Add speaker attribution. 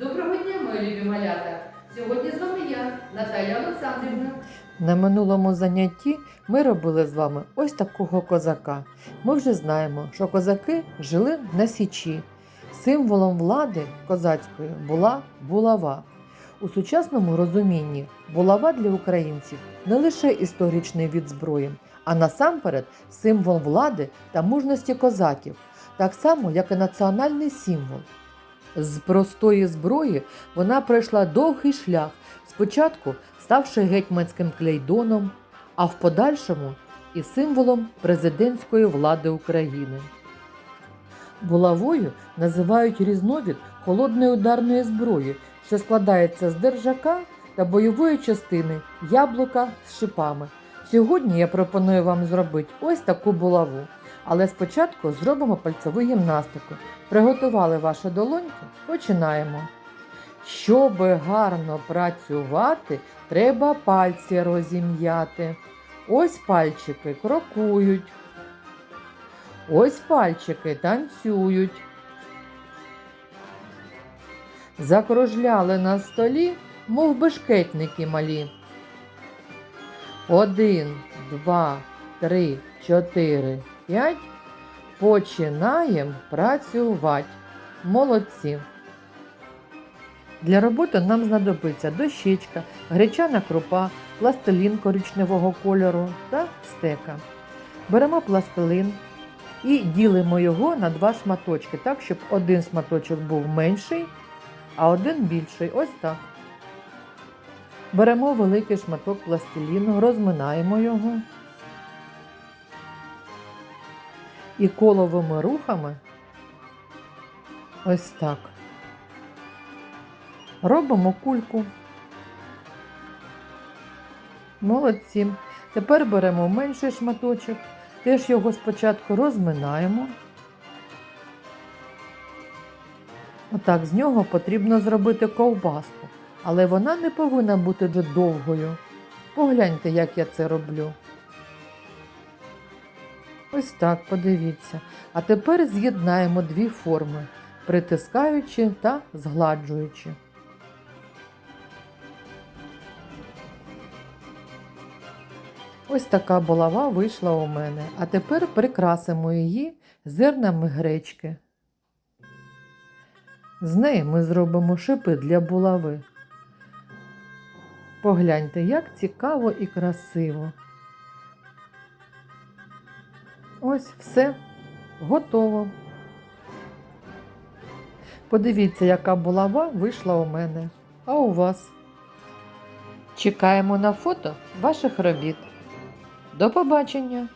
Speaker 1: Доброго дня, мої любі малята! Сьогодні з вами я, Наталя Олександрівна.
Speaker 2: На минулому занятті ми робили з вами ось такого козака. Ми вже знаємо, що козаки жили на січі. Символом влади козацької була булава. У сучасному розумінні булава для українців не лише історичний від зброї, а насамперед символ влади та мужності козаків, так само, як і національний символ. З простої зброї вона пройшла довгий шлях, спочатку ставши гетьманським клейдоном, а в подальшому і символом президентської влади України. Булавою називають різновид холодної ударної зброї, що складається з держака та бойової частини яблука з шипами. Сьогодні я пропоную вам зробити ось таку булаву. Але спочатку зробимо пальцеву гімнастику. Приготували ваші долоньки? Починаємо. Щоб гарно працювати, треба пальці розім'яти. Ось пальчики крокують. Ось пальчики танцюють. Закружляли на столі, мов бешкетники малі. Один, два, три, чотири, п'ять. Починаємо працювати. Молодці. Для роботи нам знадобиться дощечка, гречана крупа, пластилін коричневого кольору та стека. Беремо пластилин і ділимо його на два шматочки, так, щоб один шматочок був менший, а один більший. Ось так. Беремо великий шматок пластиліну, розминаємо його і коловими рухами ось так. Робимо кульку. Молодці. Тепер беремо менший шматочок, теж його спочатку розминаємо. Отак, з нього потрібно зробити ковбаску, але вона не повинна бути довгою. Погляньте, як я це роблю. Ось так, подивіться. А тепер з'єднаємо дві форми, притискаючи та згладжуючи. Ось така булава вийшла у мене. А тепер прикрасимо її зернами гречки. З неї ми зробимо шипи для булави. Погляньте, як цікаво і красиво. Ось все готово. Подивіться, яка булава вийшла у мене, а у вас. Чекаємо на фото ваших робіт. До побачення!